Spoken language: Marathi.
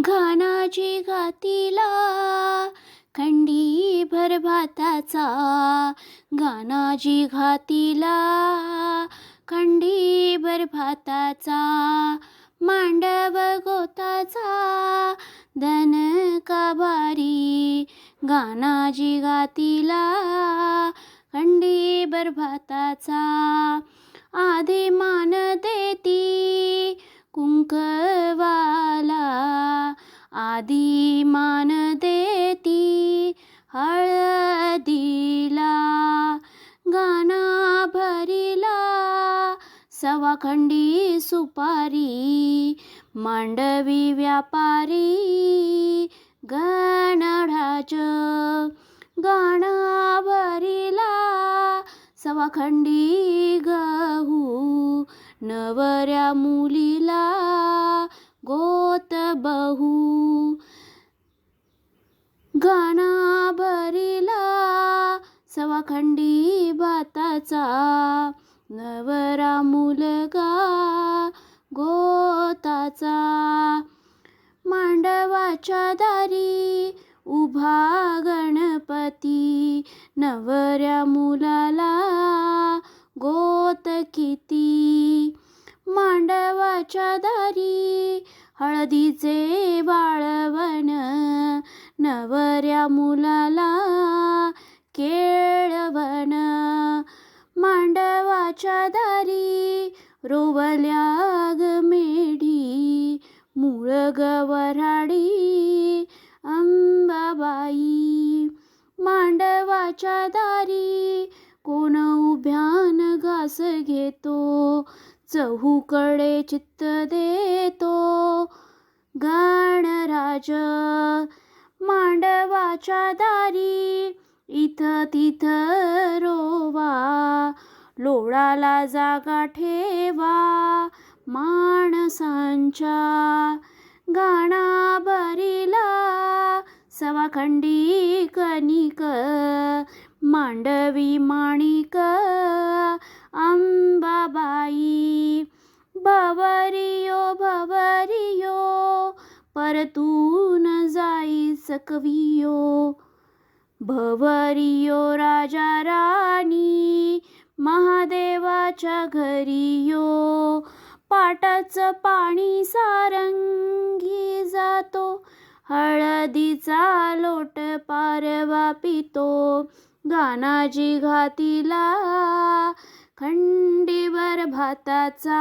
घानाजी घातीला खंडी भर भाताचा. गानाजी घातीला खंडी भर भाताचा. मांडव गोताचा. धन काबारी गानाजी गातीला खंडी बरभाताचा आधी मान देती कुंकवाला आधी सवाखंडी सुपारी मांडवी व्यापारी गणढाच गाणा भरिला सवाखंडी गहू नवऱ्या मुलीला गोत बहू. गाणा भरिला सवाखंडी भाताचा नवरा मुलगा गोताचा. मांडवाच्या दारी उभा गणपती. नवऱ्या मुलाला गोत किती. मांडवाच्या दारी हळदीचे बाळवण. नवऱ्या मुलाला केळवण. मांडवाच्या दारी रोवल्या मेढी मूळ गवराडी अंबाबाई. मांडवाच्या दारी कोण उभ्यान घास घेतो चहूकडे चित्त देतो. गणराज मांडवाच्या दारी इथं तिथं रोवा लोळाला जागा ठेवा. माणसांच्या गाणा बरीला सवाखंडी कणिक मांडवी माणिक अंबाबाई. भवरियो भवरियो परतून जाई सकवियो. भवरियो राजा राणी महादेवाच्या घरी यो. पाटाचं पाणी सारंगी जातो. हळदीचा लोट पारवा पितो. गानाजी घातीला खंडीवर भाताचा.